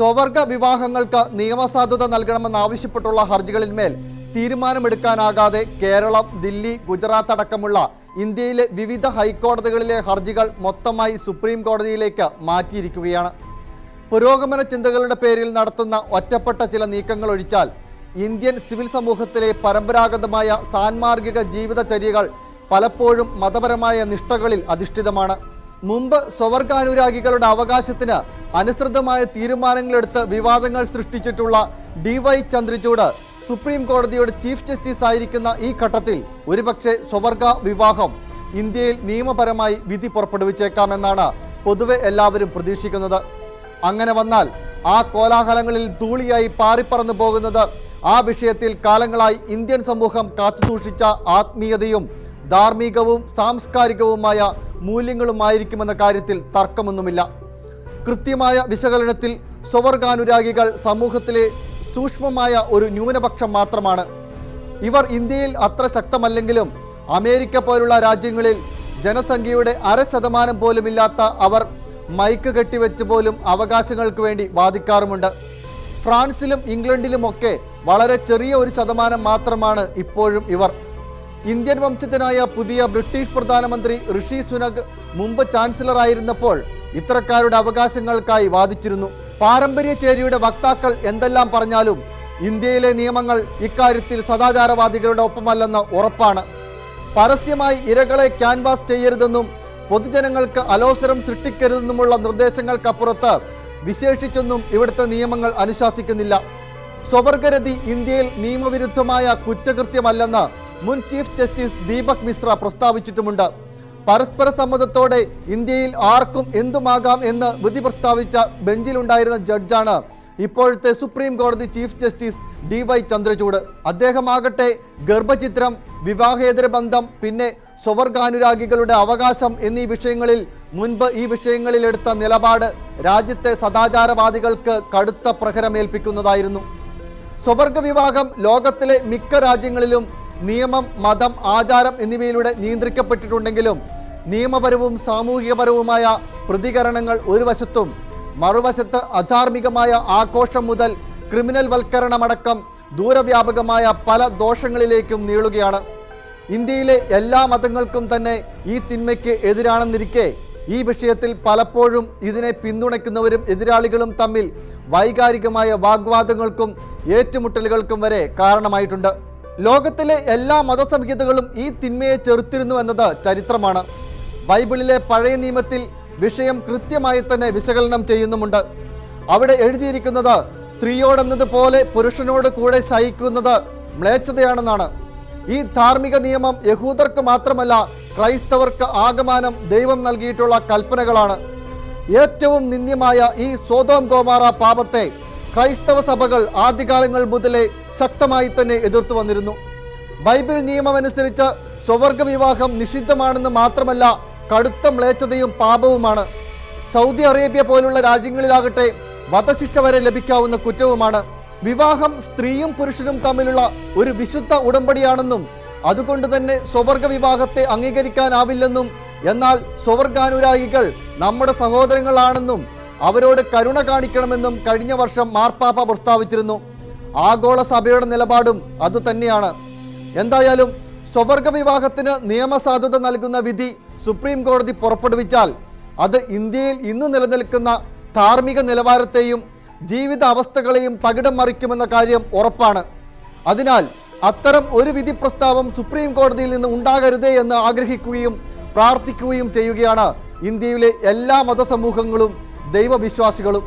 സ്വവർഗ വിവാഹങ്ങൾക്ക് നിയമസാധുത നൽകണമെന്നാവശ്യപ്പെട്ടുള്ള ഹർജികളിന്മേൽ തീരുമാനമെടുക്കാനാകാതെ കേരളം ദില്ലി ഗുജറാത്ത് അടക്കമുള്ള ഇന്ത്യയിലെ വിവിധ ഹൈക്കോടതികളിലെ ഹർജികൾ മൊത്തമായി സുപ്രീം കോടതിയിലേക്ക് മാറ്റിയിരിക്കുകയാണ്. പുരോഗമന ചിന്തകളുടെ പേരിൽ നടത്തുന്ന ഒറ്റപ്പെട്ട ചില നീക്കങ്ങൾ ഒഴിച്ചാൽ ഇന്ത്യൻ സിവിൽ സമൂഹത്തിലെ പരമ്പരാഗതമായ സാൻമാർഗിക ജീവിതചര്യകൾ പലപ്പോഴും മതപരമായ നിഷ്ഠകളിൽ അധിഷ്ഠിതമാണ്. മുമ്പ് സ്വവർഗാനുരാഗികളുടെ അവകാശത്തിന് അനുസൃതമായ തീരുമാനങ്ങളെടുത്ത് വിവാദങ്ങൾ സൃഷ്ടിച്ചിട്ടുള്ള ഡി വൈ ചന്ദ്രചൂഡ് സുപ്രീം കോടതിയുടെ ചീഫ് ജസ്റ്റിസ് ആയിരിക്കുന്ന ഈ ഘട്ടത്തിൽ ഒരുപക്ഷെ സ്വവർഗ വിവാഹം ഇന്ത്യയിൽ നിയമപരമായി വിധി പുറപ്പെടുവിച്ചേക്കാമെന്നാണ് പൊതുവെ എല്ലാവരും പ്രതീക്ഷിക്കുന്നത്. അങ്ങനെ വന്നാൽ ആ കോലാഹലങ്ങളിൽ ധൂളിയായി പാറിപ്പറന്നു പോകുന്നത് ആ വിഷയത്തിൽ കാലങ്ങളായി ഇന്ത്യൻ സമൂഹം കാത്തുസൂക്ഷിച്ച ആത്മീയതയും ധാർമ്മികവും സാംസ്കാരികവുമായ മൂല്യങ്ങളുമായിരിക്കുമെന്ന കാര്യത്തിൽ തർക്കമൊന്നുമില്ല. കൃത്യമായ വിശകലനത്തിൽ സ്വവർഗാനുരാഗികൾ സമൂഹത്തിലെ സൂക്ഷ്മമായ ഒരു ന്യൂനപക്ഷം മാത്രമാണ്. ഇവർ ഇന്ത്യയിൽ അത്ര ശക്തമല്ലെങ്കിലും അമേരിക്ക പോലുള്ള രാജ്യങ്ങളിൽ ജനസംഖ്യയുടെ അര ശതമാനം പോലുമില്ലാത്ത അവർ മൈക്ക് കെട്ടിവെച്ച് പോലും അവകാശങ്ങൾക്ക് വേണ്ടി വാദിക്കാറുമുണ്ട്. ഫ്രാൻസിലും ഇംഗ്ലണ്ടിലുമൊക്കെ വളരെ ചെറിയ ഒരു ശതമാനം മാത്രമാണ് ഇപ്പോഴും ഇവർ. ഇന്ത്യൻ വംശജനായ പുതിയ ബ്രിട്ടീഷ് പ്രധാനമന്ത്രി ഋഷി സുനക് മുമ്പ് ചാൻസലറായിരുന്നപ്പോൾ ഇത്തരക്കാരുടെ അവകാശങ്ങൾക്കായി വാദിച്ചിരുന്നു. പാരമ്പര്യ ചേരിയുടെ വക്താക്കൾ എന്തെല്ലാം പറഞ്ഞാലും ഇന്ത്യയിലെ നിയമങ്ങൾ ഇക്കാര്യത്തിൽ സദാചാരവാദികളുടെ ഒപ്പമല്ലെന്ന് ഉറപ്പാണ്. പരസ്യമായി ഇരകളെ ക്യാൻവാസ് ചെയ്യരുതെന്നും പൊതുജനങ്ങൾക്ക് അലോസരം സൃഷ്ടിക്കരുതെന്നുമുള്ള നിർദ്ദേശങ്ങൾക്കപ്പുറത്ത് വിശേഷിച്ചൊന്നും ഇവിടുത്തെ നിയമങ്ങൾ അനുശാസിക്കുന്നില്ല. സ്വവർഗരതി ഇന്ത്യയിൽ നിയമവിരുദ്ധമായ കുറ്റകൃത്യമല്ലെന്ന് മുൻ ചീഫ് ജസ്റ്റിസ് ദീപക് മിശ്ര പ്രസ്താവിച്ചിട്ടുമുണ്ട്. പരസ്പര സമ്മതത്തോടെ ഇന്ത്യയിൽ ആർക്കും എന്തുമാകാം എന്ന് വിധി പ്രസ്താവിച്ച ബെഞ്ചിലുണ്ടായിരുന്ന ജഡ്ജാണ് ഇപ്പോഴത്തെ സുപ്രീം കോടതി chief justice D Y Chandrachud. അദ്ദേഹമാകട്ടെ ഗർഭചിത്രം വിവാഹേതര ബന്ധം പിന്നെ സ്വവർഗാനുരാഗികളുടെ അവകാശം എന്നീ വിഷയങ്ങളിൽ മുൻപ് ഈ വിഷയങ്ങളിൽ എടുത്ത നിലപാട് രാജ്യത്തെ സദാചാരവാദികൾക്ക് കടുത്ത പ്രഹരമേൽപ്പിക്കുന്നതായിരുന്നു. സ്വവർഗ വിവാഹം ലോകത്തിലെ മിക്ക രാജ്യങ്ങളിലും നിയമം മതം ആചാരം എന്നിവയിലൂടെ നിയന്ത്രിക്കപ്പെട്ടിട്ടുണ്ടെങ്കിലും നിയമപരവും സാമൂഹികപരവുമായ പ്രതികരണങ്ങൾ ഒരു വശത്തും മറുവശത്ത് അധാർമികമായ ആഘോഷം മുതൽ ക്രിമിനൽ വൽക്കരണമടക്കം ദൂരവ്യാപകമായ പല ദോഷങ്ങളിലേക്കും നീളുകയാണ്. ഇന്ത്യയിലെ എല്ലാ മതങ്ങൾക്കും തന്നെ ഈ തിന്മയ്ക്ക് എതിരാണെന്നിരിക്കെ ഈ വിഷയത്തിൽ പലപ്പോഴും ഇതിനെ പിന്തുണയ്ക്കുന്നവരും എതിരാളികളും തമ്മിൽ വൈകാരികമായ വാഗ്വാദങ്ങൾക്കും ഏറ്റുമുട്ടലുകൾക്കും വരെ കാരണമായിട്ടുണ്ട്. ലോകത്തിലെ എല്ലാ മതസംഹിതകളും ഈ തിന്മയെ ചെറുത്തിരുന്നു എന്നത് ചരിത്രമാണ്. ബൈബിളിലെ പഴയ നിയമത്തിൽ വിഷയം കൃത്യമായി തന്നെ വിശകലനം ചെയ്യുന്നുമുണ്ട്. അവിടെ എഴുതിയിരിക്കുന്നത് സ്ത്രീയോടെന്നതുപോലെ പുരുഷനോട് കൂടെ സഹിക്കുന്നത് മ്ലേച്ഛതയാണെന്നാണ്. ഈ ധാർമ്മിക നിയമം യഹൂദർക്ക് മാത്രമല്ല ക്രൈസ്തവർക്ക് ആകമാനം ദൈവം നൽകിയിട്ടുള്ള കൽപ്പനകളാണ്. ഏറ്റവും നിന്ദ്യമായ ഈ സ്വതോം ഗോമാറ പാപത്തെ ക്രൈസ്തവ സഭകൾ ആദ്യകാലങ്ങൾ മുതലേ ശക്തമായി തന്നെ എതിർത്തു വന്നിരുന്നു. ബൈബിൾ നിയമമനുസരിച്ച് സ്വവർഗ വിവാഹം നിഷിദ്ധമാണെന്ന് മാത്രമല്ല കടുത്ത മ്ലേച്ഛതയും പാപവുമാണ്. സൗദി അറേബ്യ പോലുള്ള രാജ്യങ്ങളിലാകട്ടെ വധശിക്ഷ വരെ ലഭിക്കാവുന്ന കുറ്റവുമാണ്. വിവാഹം സ്ത്രീയും പുരുഷനും തമ്മിലുള്ള ഒരു വിശുദ്ധ ഉടമ്പടിയാണെന്നും അതുകൊണ്ട് തന്നെ സ്വവർഗ വിവാഹത്തെ അംഗീകരിക്കാനാവില്ലെന്നും എന്നാൽ സ്വവർഗാനുരാഗികൾ നമ്മുടെ സഹോദരങ്ങളാണെന്നും അവരോട് കരുണ കാണിക്കണമെന്നും കഴിഞ്ഞ വർഷം മാർപ്പാപ്പ പ്രസ്താവിച്ചിരുന്നു. ആഗോള സഭയുടെ നിലപാടും അത് തന്നെയാണ്. എന്തായാലും സ്വവർഗ വിവാഹത്തിന് നിയമസാധുത നൽകുന്ന വിധി സുപ്രീം കോടതി പുറപ്പെടുവിച്ചാൽ അത് ഇന്ത്യയിൽ ഇന്ന് നിലനിൽക്കുന്ന ധാർമ്മിക നിലവാരത്തെയും ജീവിത അവസ്ഥകളെയും തകിടം മറിക്കുമെന്ന കാര്യം ഉറപ്പാണ്. അതിനാൽ അത്തരം ഒരു വിധി പ്രസ്താവം സുപ്രീം കോടതിയിൽ നിന്ന് ഉണ്ടാകരുതേ എന്ന് ആഗ്രഹിക്കുകയും പ്രാർത്ഥിക്കുകയും ചെയ്യുകയാണ് ഇന്ത്യയിലെ എല്ലാ മതസമൂഹങ്ങളും ദൈവവിശ്വാസികളും